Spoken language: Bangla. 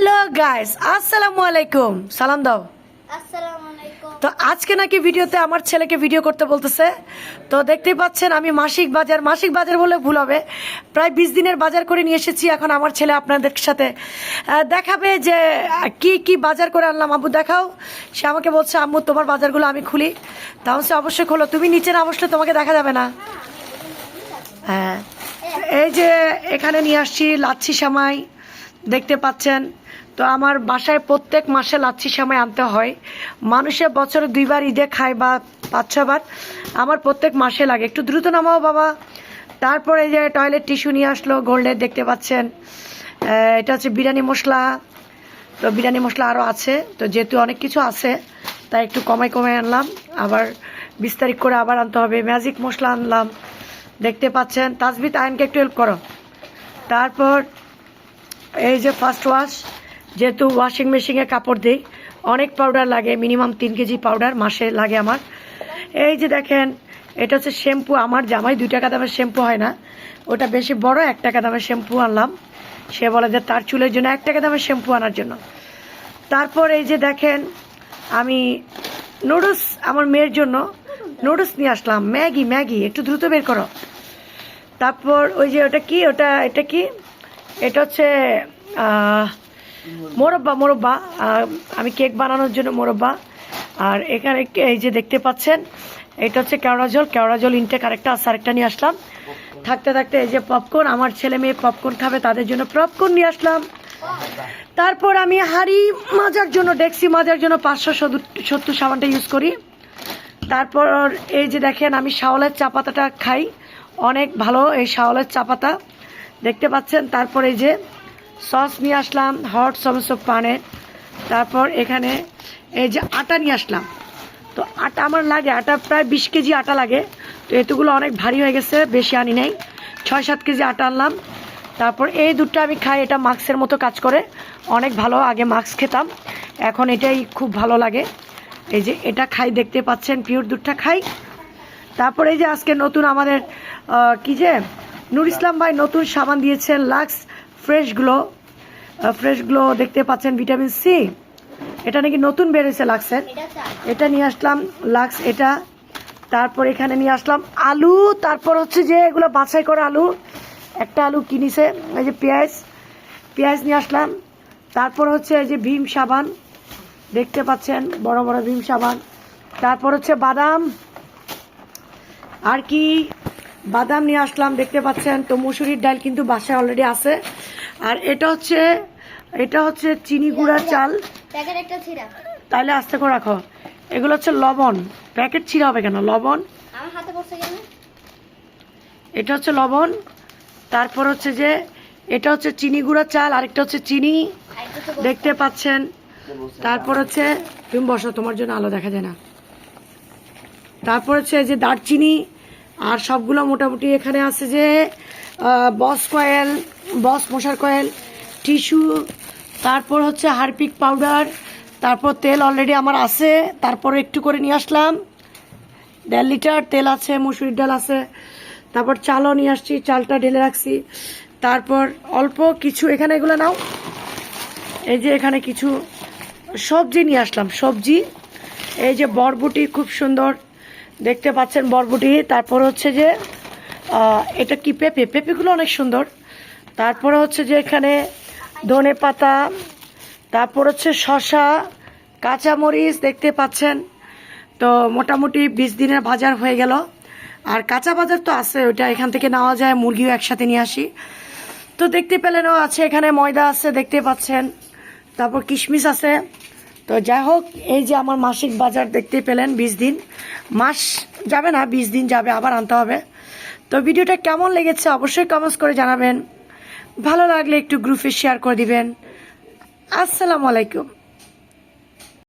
হ্যালো গাইস আসসালামু আলাইকুম সালাম দাও আসসালামু আলাইকুম। তো আজকে নাকি ভিডিওতে আমার ছেলেকে ভিডিও করতে বলতেছে। তো দেখতেই পাচ্ছেন আমি মাসিক বাজার মাসিক বাজার বলে ভুল হবে। প্রায় বিশ দিনের বাজার করে নিয়ে এসেছি এখন আমার ছেলে আপনাদের সাথে। দেখাবে যে কি কি বাজার করে আনলাম। আব্বু দেখাও। সে আমাকে বলছে আম্মু তোমার বাজারগুলো আমি খুলি। তাহলে সে অবশ্যই খোলো। তুমি নিচে না বসলে তোমাকে দেখা যাবে না। হ্যাঁ। এই যে এখানে নিয়ে আসছি লাচ্ছি সামাই। দেখতে পাচ্ছেন। তো আমার বাসায় প্রত্যেক মাসে লাচ্ছি সময় আনতে হয়। মানুষের বছরে দুইবার ঈদে খায় বা পাঁচ ছবার। আমার প্রত্যেক মাসে লাগে। একটু দ্রুত নামাও বাবা। তারপরে যে টয়লেট টিস্যু নিয়ে আসলো গোল্ডের দেখতে পাচ্ছেন। এটা হচ্ছে বিরিয়ানি মশলা। তো বিরিয়ানি মশলা আরও আছে। তো যেহেতু অনেক কিছু আছে, তাই একটু কমাই কমাই আনলাম। আবার বিশ তারিখ করে আবার আনতে হবে। ম্যাজিক মশলা আনলাম। দেখতে পাচ্ছেন। তাজবিত আইনকে একটু হেল্প করো। তারপর এই যে ফার্স্ট ওয়াশ যেহেতু ওয়াশিং মেশিনে কাপড় দিই, অনেক পাউডার লাগে মিনিমাম তিন কেজি পাউডার মাসে লাগে আমার। এই যে দেখেন, এটা হচ্ছে শ্যাম্পু আমার জামাই দুই টাকা দামের শ্যাম্পু হয় না। ওটা বেশি বড়, এক টাকা দামের শ্যাম্পু আনলাম। সে বলে যে তার চুলের জন্য এক টাকা দামের শ্যাম্পু আনার জন্য। তারপর এই যে দেখেন, আমি নুডলস আমার মেয়ের জন্য নুডলস নিয়ে আসলাম। ম্যাগি ম্যাগি, একটু দ্রুত বের করো। তারপর ওই যে ওটা কি, ওটা, এটা কি? এটা হচ্ছে মোরব্বা মোরব্বা আমি কেক বানানোর জন্য মোরব্বা। আর এখানে এই যে দেখতে পাচ্ছেন এটা হচ্ছে কেওড়া জল কেওড়া জল ইনটেক আরেকটা আছে আরেকটা নিয়ে আসলাম। থাকতে থাকতে এই যে পপকর্ন আমার ছেলে মেয়ে পপকর্ন খাবে তাদের জন্য পপকর্ন নিয়ে আসলাম। তারপর আমি হাড়ি মাজার জন্য ডেক্সি মাজার জন্য পাঁচশো সত্তর সাবানটা ইউজ করি। তারপর এই যে দেখেন আমি শাওলের চা পাতাটা খাই অনেক ভালো এই শাওলের চা পাতা দেখতে পাচ্ছেন, তারপর এই যে সস নিয়ে আসলাম, হট সমস্ত পানের তারপর এখানে এই যে আটা নিয়ে আসলাম। তো আটা আমার লাগে, আটা প্রায় বিশ কেজি আটা লাগে। তো এতগুলো অনেক ভারী হয়ে গেছে, বেশি আনি নাই। ছয় সাত কেজি আটা আনলাম। তারপর এই দুধটা আমি খাই, এটা মাস্কের মতো কাজ করে। অনেক ভালো, আগে মাস্ক খেতাম। এখন এটাই খুব ভালো লাগে। এই যে এটা খাই, দেখতে পাচ্ছেন, পিওর দুধটা খাই। তারপরে এই যে আজকে নতুন আমাদের কি যে নুর ইসলাম ভাই নতুন সাবান দিয়েছেন Lux fresh glow. Fresh glow দেখতে পাচ্ছেন ভিটামিন সি। এটা নাকি নতুন বেরিয়েছে লাক্সের। এটা এটা নিয়ে আসলাম লাক্স এটা। তারপর এখানে নিয়ে আসলাম আলু। তারপর হচ্ছে যে এগুলো বাছাই করা আলু। একটা আলু কিনিছে এই যে পেঁয়াজ। পেঁয়াজ নিয়ে আসলাম। তারপর হচ্ছে এই যে ভীম সাবান। দেখতে পাচ্ছেন বড় বড় ভীম সাবান। তারপর হচ্ছে বাদাম। আর কি? বাদাম নিয়ে আসলাম দেখতে পাচ্ছেন তো মুসুরির ডাল কিন্তু বাসায় অলরেডি আছে। আর এটা হচ্ছে এটা হচ্ছে চিনি গুঁড়া চাল। তাহলে আস্তে করে রাখো। এগুলো হচ্ছে লবণ। প্যাকেট ছিঁড়া হবে কেন? লবণ। এটা হচ্ছে লবণ। তারপর হচ্ছে যে এটা হচ্ছে চিনি গুঁড়া চাল আরেকটা হচ্ছে চিনি। দেখতে পাচ্ছেন। তারপর হচ্ছে তুমি বসো তোমার জন্য আলো দেখা যায় না। তারপর হচ্ছে যে দারচিনি আর সবগুলো মোটামুটি এখানে আছে যে বস কয়েল, বস মশার কয়েল, টিস্যু, তারপর হচ্ছে হারপিক পাউডার, তারপর তেল অলরেডি আমার আছে, তারপর একটু করে নিয়ে আসলাম। দেড় লিটার তেল আছে, মুসুরির ডাল আছে। তারপর চালও নিয়ে আসছি, চালটা ঢেলে রাখছি। তারপর অল্প কিছু এখানে এগুলো নাও। এই যে এখানে কিছু সবজি নিয়ে আসলাম, সবজি। এই যে বরবটি খুব সুন্দর। দেখতে পাচ্ছেন বরবটি। তারপর হচ্ছে যে এটা কি পেঁপে? পেঁপেগুলো অনেক সুন্দর। তারপরে হচ্ছে যে এখানে ধনে পাতা, তারপর হচ্ছে শশা কাঁচামরিচ দেখতে পাচ্ছেন। তো মোটামুটি বিশ দিনের বাজার হয়ে গেল। আর কাঁচা বাজার তো আছে, ওইটা এখান থেকে নেওয়া যায়, মুরগিও একসাথে নিয়ে আসি। তো দেখতে পেলেনও আছে, এখানে ময়দা আছে, দেখতে পাচ্ছেন। তারপর কিশমিশ আছে। তো যাই হোক, এই যে আমার মাসিক বাজার দেখতে পেলেন বিশ দিন। মাস যাবে না, বিশ দিন যাবে, আবার আনতে হবে। তো ভিডিওটা কেমন লেগেছে অবশ্যই কমেন্টস করে জানাবেন। ভালো লাগলে একটু গ্রুপে শেয়ার করে দিবেন। আসসালামু আলাইকুম।